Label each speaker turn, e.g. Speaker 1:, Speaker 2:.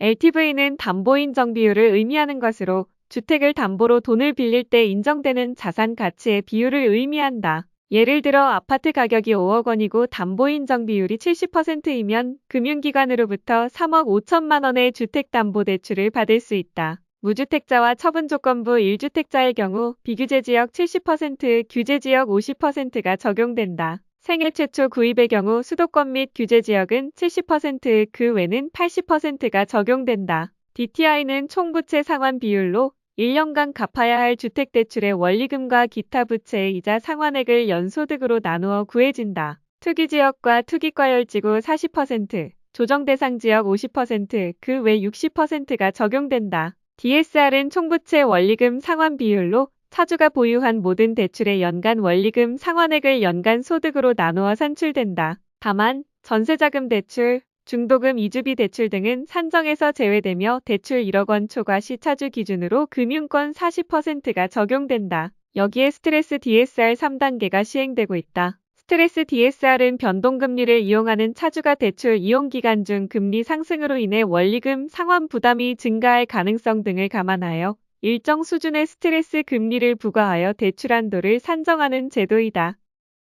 Speaker 1: LTV는 담보 인 정 비율을 의미하는 것으로 주택을 담보로 돈을 빌릴 때 인정되는 자산 가치의 비율을 의미한다. 예를 들어 아파트 가격이 5억 원이고 담보 인 정 비율이 70%이면 금융기관으로부터 3억 5천만 원의 주택담보대출을 받을 수 있다. 무주택자와 처분 조건부 1주택자의 경우 비규제 지역 70%, 규제 지역 50%가 적용된다. 생애 최초 구입의 경우 수도권 및 규제 지역은 70%, 그 외는 80%가 적용된다. DTI는 총부채 상환 비율로 1년간 갚아야 할 주택대출의 원리금과 기타 부채의 이자 상환액을 연소득으로 나누어 구해진다. 투기지역과 투기과열지구 40%, 조정대상지역 50%, 그 외 60%가 적용된다. DSR은 총부채 원리금 상환 비율로 차주가 보유한 모든 대출의 연간 원리금 상환액을 연간 소득으로 나누어 산출된다. 다만 전세자금 대출, 중도금 이주비 대출 등은 산정에서 제외되며 대출 1억 원 초과 시 차주 기준으로 금융권 40%가 적용된다. 여기에 스트레스 DSR 3단계가 시행되고 있다. 스트레스 DSR은 변동금리를 이용하는 차주가 대출 이용 기간 중 금리 상승으로 인해 원리금 상환 부담이 증가할 가능성 등을 감안하여 일정 수준의 스트레스 금리를 부과하여 대출 한도를 산정하는 제도이다.